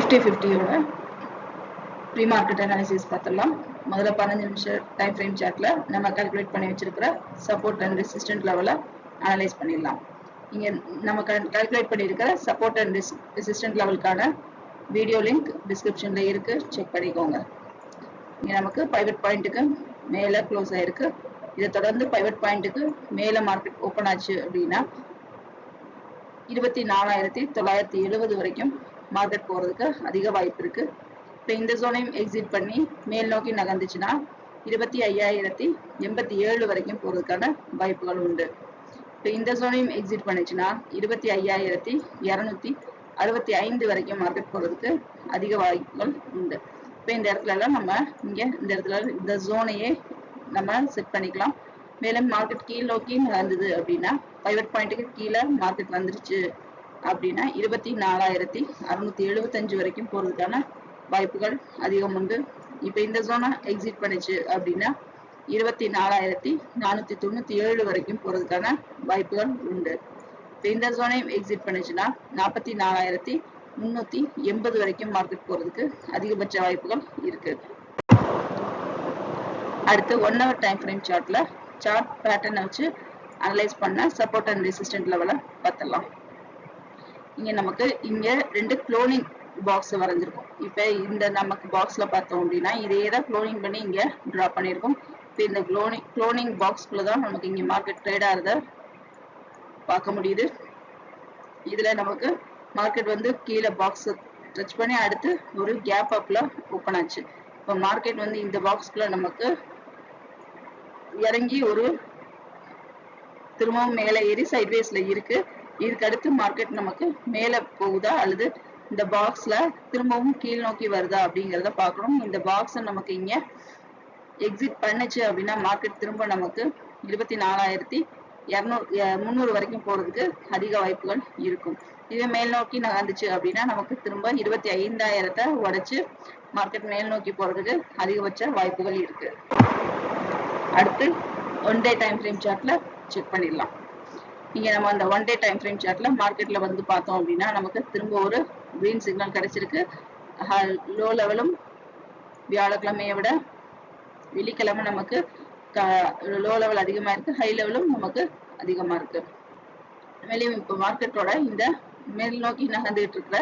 Nifty ஃபிஃப்டியோட pre market analysis பார்த்துடலாம். முதல்ல பதினஞ்சு நிமிஷம் டைம் ஃப்ரேம் சார்ட்ல நம்ம கால்குலேட் பண்ணி வச்சிருக்கிற சப்போர்ட் அண்ட் ரெசிஸ்டன்ட் லெவலை அனலைஸ் பண்ணிடலாம். இங்கே நம்ம கால்குலேட் பண்ணியிருக்கிற சப்போர்ட் அண்ட் ரெசிஸ்டன்ட் லெவலுக்கான வீடியோ லிங்க் டிஸ்கிரிப்ஷனில் இருக்கு. செக் பண்ணிக்கோங்க. இங்கே நமக்கு பைவட் பாயிண்ட்டுக்கு மேலே க்ளோஸ் ஆயிருக்கு. இதை தொடர்ந்து பைவட் பாயிண்ட்டுக்கு மேலே மார்க்கெட் ஓப்பன் ஆச்சு அப்படின்னா இருபத்தி நாலாயிரத்தி தொள்ளாயிரத்தி எழுபது வரைக்கும் மார்க்கெட் போகிறதுக்கு அதிக வாய்ப்பு இருக்கு. இப்போ இந்த ஜோனையும் எக்ஸிட் பண்ணி மேல் நோக்கி நகர்ந்துச்சுன்னா இருபத்தி ஐயாயிரத்தி எண்பத்தி ஏழு வரைக்கும் போகிறதுக்கான வாய்ப்புகள் உண்டு. இப்போ இந்த ஜோனையும் எக்ஸிட் பண்ணுச்சுன்னா இருபத்தி ஐயாயிரத்தி இரநூத்தி அறுபத்தி ஐந்து வரைக்கும் மார்க்கெட் போகிறதுக்கு அதிக வாய்ப்புகள் உண்டு. இப்போ இந்த இடத்துல எல்லாம் நம்ம இங்கே இந்த இடத்துல இந்த ஜோனையே நம்ம செட் பண்ணிக்கலாம். மேலும் மார்க்கெட் கீழ் நோக்கி நடந்தது அப்படின்னா பைவட் பாயிண்ட்டுக்கு கீழே மார்க்கெட் வந்துருச்சு. அப்படின்னா இருபத்தி நாலாயிரத்தி அறுநூத்தி எழுபத்தஞ்சு வரைக்கும் போறதுக்கான வாய்ப்புகள் அதிகம் உண்டு. இப்போ இந்த ஜோனை எக்ஸிட் பண்ணுச்சு அப்படின்னா இருபத்தி நாலாயிரத்தி நானூத்தி தொண்ணூத்தி ஏழு வரைக்கும் போறதுக்கான வாய்ப்புகள் உண்டு. இப்போ இந்த ஜோனையும் எக்ஸிட் பண்ணுச்சுன்னா நாற்பத்தி நாலாயிரத்தி முன்னூத்தி எண்பது வரைக்கும் மார்க்கெட் போறதுக்கு அதிகபட்ச வாய்ப்புகள் இருக்கு. அடுத்து ஒன் ஹவர் டைம் ஃப்ரேம் சார்ட்ல சார்ட் பேட்டர்னை வச்சு அனலைஸ் பண்ண சப்போர்ட் அண்ட் ரெசிஸ்டன்ட் லெவலை பார்த்தலாம் இங்க நமக்கு இங்க ரெண்டு குளோனிங் பாக்ஸ் வரைஞ்சிருக்கும். இப்ப இந்த நமக்கு பாக்ஸ்ல பார்த்தோம் அப்படின்னா இதே தான் குளோனிங் பண்ணி இங்க டிரா பண்ணியிருக்கோம். இப்போ இந்த குளோனிங் குளோனிங் பாக்ஸ்குள்ள தான் நமக்கு இங்க மார்க்கெட் ட்ரேட் ஆகிறத பார்க்க முடியுது. இதுல நமக்கு மார்க்கெட் வந்து கீழே பாக்ஸ் டச் பண்ணி அடுத்து ஒரு கேப் அப்ல ஓப்பன் ஆச்சு. இப்போ மார்க்கெட் வந்து இந்த பாக்ஸ்குள்ள நமக்கு இறங்கி ஒரு திரும்பவும் மேலே ஏறி சைட்வேஸ்ல இருக்கு. இதுக்கு அடுத்து மார்க்கெட் நமக்கு மேல போகுதா? அல்லது இந்த பாக்ஸ்ல திரும்பவும் கீழ் நோக்கி வருதா? அப்படிங்கிறத பார்க்கணும். இந்த பாக்ஸை நமக்கு இங்க எக்ஸிட் பண்ணுச்சு அப்படின்னா மார்க்கெட் திரும்ப நமக்கு இருபத்தி நாலாயிரத்தி இரநூறு முந்நூறு வரைக்கும் போறதுக்கு அதிக வாய்ப்புகள் இருக்கும். இதே மேல் நோக்கி நகர்ந்துச்சு அப்படின்னா நமக்கு திரும்ப இருபத்தி ஐந்தாயிரத்தை உடைச்சு மார்க்கெட் மேல் நோக்கி போறதுக்கு அதிகபட்ச வாய்ப்புகள் இருக்கு. அடுத்து ஒன் டே டைம் ஃப்ரேம் சார்ட்ல செக் பண்ணிடலாம். இங்க நம்ம அந்த ஒன் டே டைம் ஃப்ரேம் சார்ட்ல மார்க்கெட்ல வந்து பார்த்தோம் அப்படின்னா நமக்கு திரும்ப ஒரு கிரீன் சிக்னல் கிடைச்சிருக்கு. லோ லெவலும் வியாழக்கிழமையை விட வெள்ளிக்கிழமை நமக்கு லோ லெவல் அதிகமா இருக்கு ஹை லெவலும் நமக்கு அதிகமா இருக்கு. மேலும் இப்போ மார்க்கெட்டோட இந்த மேல் நோக்கி நகர்ந்துட்டு இருக்கிற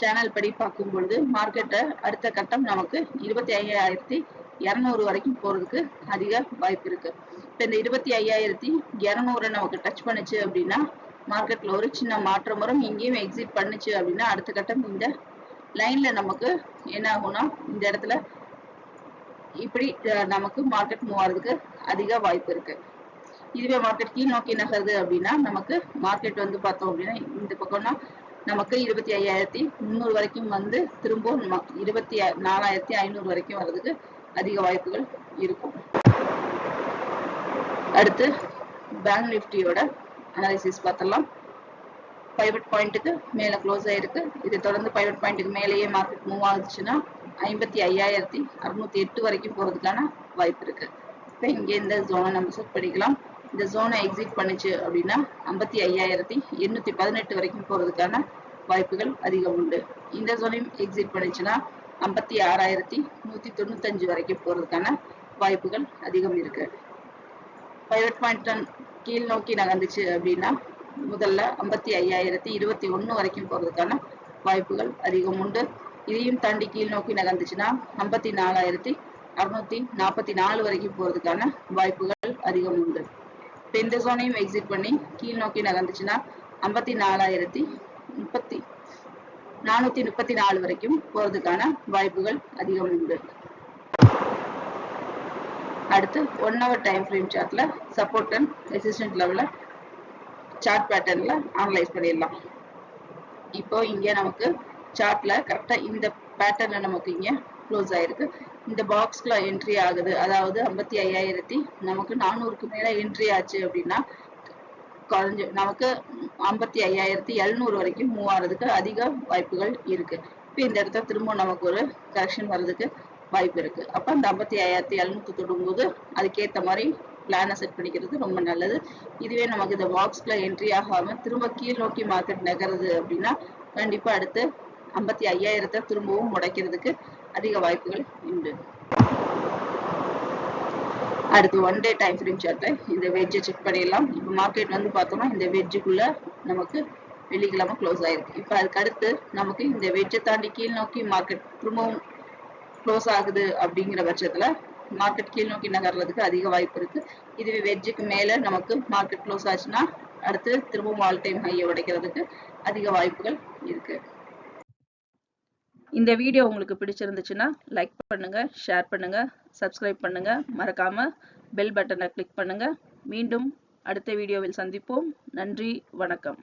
சேனல் படி பார்க்கும் பொழுது மார்க்கெட்டை அடுத்த கட்டம் நமக்கு இருபத்தி ஐயாயிரத்தி இரநூறு வரைக்கும் போறதுக்கு அதிக வாய்ப்பு இருக்கு. இப்போ இந்த இருபத்தி ஐயாயிரத்தி இரநூறு நமக்கு டச் பண்ணுச்சு அப்படின்னா மார்க்கெட்ல ஒரு சின்ன மாற்றம் வரும். இங்கேயும் எக்ஸிட் பண்ணுச்சு அப்படின்னா அடுத்த கட்டம் இந்த லைன்ல நமக்கு என்ன ஆகும்னா இந்த இடத்துல இப்படி நமக்கு மார்க்கெட் மூவ் ஆகிறதுக்கு அதிக வாய்ப்பு இருக்கு. இதுவே மார்க்கெட் கீழ் நோக்கி நகருது அப்படின்னா நமக்கு மார்க்கெட் வந்து பார்த்தோம் அப்படின்னா இந்த பக்கம்னா நமக்கு இருபத்தி ஐயாயிரத்தி முந்நூறு வரைக்கும் வந்து திரும்பவும் இருபத்தி நாலாயிரத்தி ஐநூறு வரைக்கும் வர்றதுக்கு அதிக வாய்ப்புகள் இருக்கும். அடுத்து பேங்க் நிஃப்டியோட அனாலிசிஸ் பார்த்தலாம் பைவட் பாயிண்ட்டுக்கு மேலே க்ளோஸ் ஆயிருக்கு. இதை தொடர்ந்து பைவட் பாயிண்ட்டுக்கு மேலேயே மார்க்கெட் மூவ் ஆகுச்சுன்னா ஐம்பத்தி ஐயாயிரத்தி அறுநூத்தி எட்டு வரைக்கும் போகிறதுக்கான வாய்ப்பு இருக்கு. இப்போ இங்கே இந்த ஜோனை நம்ம செட் பண்ணிக்கலாம். இந்த ஜோனை எக்ஸிட் பண்ணுச்சு அப்படின்னா ஐம்பத்தி ஐயாயிரத்தி எண்ணூத்தி பதினெட்டு வரைக்கும் போகிறதுக்கான வாய்ப்புகள் அதிகம் உண்டு. இந்த ஜோனையும் எக்ஸிட் பண்ணுச்சுன்னா ஐம்பத்தி ஆறாயிரத்தி நூத்தி தொண்ணூத்தஞ்சு வரைக்கும் போறதுக்கான வாய்ப்புகள் அதிகம் இருக்கு. பைவட் பாயிண்ட் கீழ் நோக்கி நகர்ந்துச்சு அப்படின்னா முதல்ல ஐம்பத்தி ஐயாயிரத்தி இருபத்தி ஒண்ணு வரைக்கும் போறதுக்கான வாய்ப்புகள் அதிகம் உண்டு. இதையும் தாண்டி கீழ் நோக்கி நகர்ந்துச்சுன்னா ஐம்பத்தி நாலாயிரத்தி அறுநூத்தி நாற்பத்தி நாலு வரைக்கும் போறதுக்கான வாய்ப்புகள் அதிகம் உண்டு. இப்போ இந்த சோனையும் எக்ஸிட் பண்ணி கீழ் நோக்கி நகர்ந்துச்சுன்னா ஐம்பத்தி நாலாயிரத்தி முப்பத்தி நானூத்தி முப்பத்தி நாலு வரைக்கும் போறதுக்கான வாய்ப்புகள் அதிகம் உண்டு. அடுத்து ஒன் ஹவர் டைம் ஃப்ரேம் சார்ட்ல சப்போர்ட் அண்ட் ரெசிஸ்டன்ட் லெவல சார்ட் பேட்டர்ன்ல அனலைஸ் பண்ணிடலாம். இப்போ இங்க நமக்கு சார்ட்ல கரெக்டா இந்த பேட்டர்ன்ல நமக்கு இங்க க்ளோஸ் ஆயிருக்கு. இந்த பாக்ஸ்ல என்ட்ரி ஆகுது. அதாவது ஐம்பத்தி ஐயாயிரத்தி நமக்கு நானூறுக்கு மேல என்ட்ரி ஆச்சு அப்படின்னா குறைஞ்சு நமக்கு ஐம்பத்தி ஐயாயிரத்தி எழுநூறு வரைக்கும் மூவ் ஆகிறதுக்கு அதிக வாய்ப்புகள் இருக்கு. இப்போ இந்த இடத்துல திரும்ப நமக்கு ஒரு கரெக்ஷன் வர்றதுக்கு வாய்ப்பு இருக்கு. அப்போ அந்த ஐம்பத்தி ஐயாயிரத்தி எழுநூத்தி தொடும்போது அதுக்கேற்ற மாதிரி பிளானை செட் பண்ணிக்கிறது ரொம்ப நல்லது. இதுவே நமக்கு இந்த பாக்ஸ்ல என்ட்ரி ஆகாம திரும்ப கீழ் நோக்கி மார்க்கெட் நகருது அப்படின்னா கண்டிப்பா அடுத்து ஐம்பத்தி ஐயாயிரத்தை திரும்பவும் முடைக்கிறதுக்கு அதிக வாய்ப்புகள் உண்டு. அடுத்து ஒன் டே டைம் ஃப்ரேம் சார்ட்டை இந்த வெஜ்ஜை செக் பண்ணிடலாம். இப்போ மார்க்கெட் வந்து பார்த்தோம்னா இந்த வெஜ்ஜுக்குள்ள நமக்கு வெள்ளிக்கிழமை க்ளோஸ் ஆயிருக்கு. இப்போ அதுக்கு அடுத்து நமக்கு இந்த வெஜ்ஜை தாண்டி கீழ் நோக்கி மார்க்கெட் திரும்பவும் க்ளோஸ் ஆகுது அப்படிங்கிற பட்சத்தில் மார்க்கெட் கீழ் நோக்கி நகர்றதுக்கு அதிக வாய்ப்பு இருக்கு. இதுவே வெஜ்ஜுக்கு மேலே நமக்கு மார்க்கெட் க்ளோஸ் ஆச்சுன்னா அடுத்து திரும்பவும் ஆல் டைம் ஹையை உடைக்கிறதுக்கு அதிக வாய்ப்புகள் இருக்குது இந்த வீடியோ உங்களுக்கு பிடிச்சிருந்துச்சுன்னா லைக் பண்ணுங்க ஷேர் பண்ணுங்க சப்ஸ்கிரைப் பண்ணுங்க. மறக்காம பெல் பட்டனை கிளிக் பண்ணுங்க. மீண்டும் அடுத்த வீடியோவில் சந்திப்போம். நன்றி வணக்கம்.